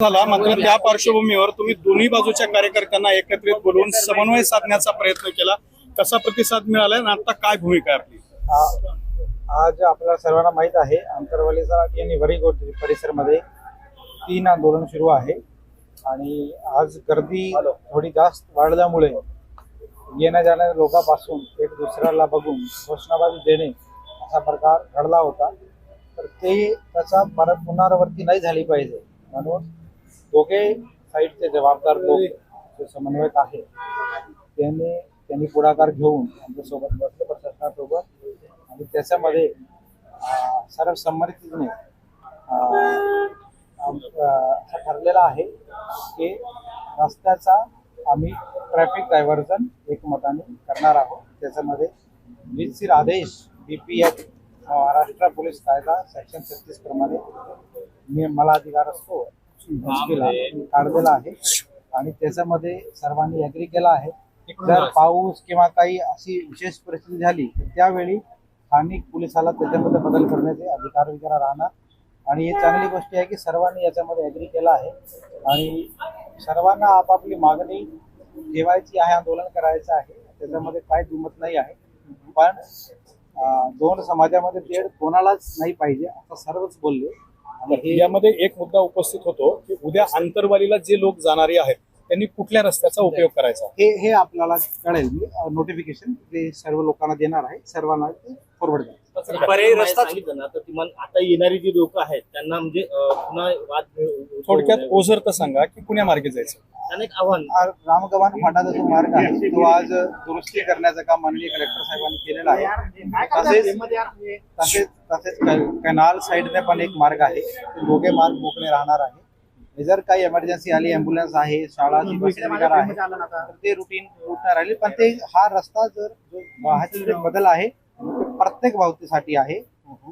झाला मात्र त्या पार्श्वभूमीवर तुम्ही दोन्ही बाजूच्या कार्यकर्त्यांना एकत्रित बोलवून समन्वय साधण्याचा प्रयत्न केला. कसा प्रतिसाद मिळाला आणि आता काय भूमिका आहे आपली? आज आपल्याला सर्वांना माहीत आहे आंतरवालीचा आणि वरीगोट परिसरमध्ये तीन आंदोलन सुरू आहे. आणि आज गर्दी थोडी जास्त वाढल्यामुळे येण्या जाणाऱ्या लोकांपासून एक दुसऱ्याला बघून घोषणाबाजी देणे असा प्रकार घडला होता. तर ते त्याचा परत पुनरावृत्ती नाही झाली पाहिजे. म्हणून दोघे साईडचे जबाबदार लोक जे समन्वयक आहे त्यांनी त्यांनी पुढाकार घेऊन आमच्यासोबत बसले प्रशासनासोबत आणि त्याच्यामध्ये सर्व सर्वसंमतीने असं ठरलेलं आहे की रस्त्याचा आम्ही ट्रॅफिक डायव्हर्जन एकमताने करणार आहोत. त्याच्यामध्ये वीजशीर आदेश B P F Maharashtra police कायदा सेक्शन छत्तीस प्रमाणे मी मला अधिकार असतो. काढलेला आहे. आणि त्याच्यामध्ये सर्वांनी अग्री केला आहे. जर पाऊस किंवा काही अशी विशेष परिस्थिती झाली तर त्यावेळी स्थानिक पोलिसाला त्याच्यामध्ये बदल करण्याचे अधिकार वगैरे राहणार. आणि ही चांगली गोष्ट आहे की सर्वांनी याच्यामध्ये अग्री केला आहे. आणि सर्वांना आपापली मागणी ठेवायची आहे आंदोलन करायचं आहे. त्याच्यामध्ये काय दुमत नाही आहे. पण दोन समाजामध्ये तेढ कोणालाच नाही पाहिजे. असं सर्वच बोलले. यामध्ये एक मुद्दा उपस्थित होतो की उद्या आंतरवालीला जे लोक जाणारे आहेत त्यांनी कुठल्या रस्त्याचा उपयोग करायचा? हे हे आपल्याला कळेल. मी नोटिफिकेशन ते सर्व लोकांना देणार आहे सर्वांना ते फॉरवर्ड पर्यायी रस्ता सांगितलं ना तर किमान आता येणारी जी लोक आहेत त्यांना म्हणजे पुन्हा वाद थोडक्यात. ओझर तर सांगा की कुण्या मार्गे जायचं? एक आव्हान. रामगव्हाण फाटाचा जो मार्ग आहे तो आज दुरुस्ती करण्याचं काम माननीय कलेक्टर साहेबांनी केलेलं आहे. तसेच तसेच तसेच कनाल साईडने पण एक मार्ग आहे. ते दोघे मार्ग मोकळे राहणार आहे. जर काही एमर्जन्सी आली अँब्युलन्स आहे वगैरे आहे तर ते रुटीन राहील पण ते हा रस्ता जर जो वाहतुकीत बदल आहे प्रत्येक वाहतुकीसाठी आहे.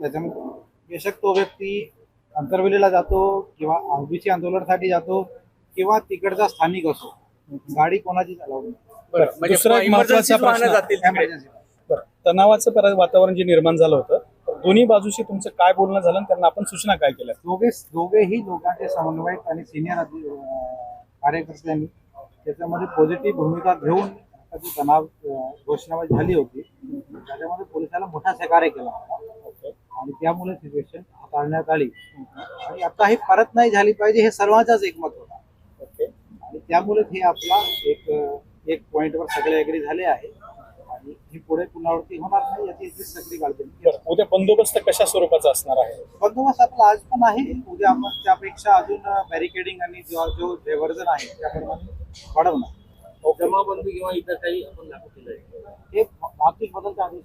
त्याच्यामुळे बेशक तो व्यक्ती अंतरवेलीला जातो किंवा ओबीसी आंदोलनासाठी जातो किंवा तिकडचा स्थानिक असो. गाडी कोणाची चालवली दुसरा महत्त्वाचा प्रश्न बरं तणावाचं पर- वातावरण जे निर्माण झालं होतं दोन्ही बाजूशी तुमचं काय बोलणं झालं त्यांना आपण सूचना काय केल्या? दोघे दोघेही लोकांचे समन्वयक आणि सिनियर कार्यकर्त्यांनी त्याच्यामध्ये पॉझिटिव्ह भूमिका घेऊन जी तणाव घोषणाबाजी झाली होती. त्याच्यामध्ये पोलिसाला मोठा सहकार्य केला होता. आणि त्यामुळे सिच्युएशन हाताळण्यात आली. आणि आता ही परत नाही झाली पाहिजे हे सर्वांचाच एकमत होता. ओके. आणि त्यामुळेच हे आपला एक एक पॉइंटवर सगळे अग्री झाले आहे. आणि ही पुढे पुनरावृत्ती होणार नाही याची याची सगळी काळजी उद्या बंदोबस्त कशा स्वरूपाचा असणार आहे? बंदोबस्त आपला आज पण आहे. उद्या आपण त्यापेक्षा अजून बॅरिकेडिंग आणि जो जो आहे त्याप्रमाणे वाढवणार. जमाबंदी किंवा इतर काही आपण लागू केलंय. हे भौतिक बदलचा आदेश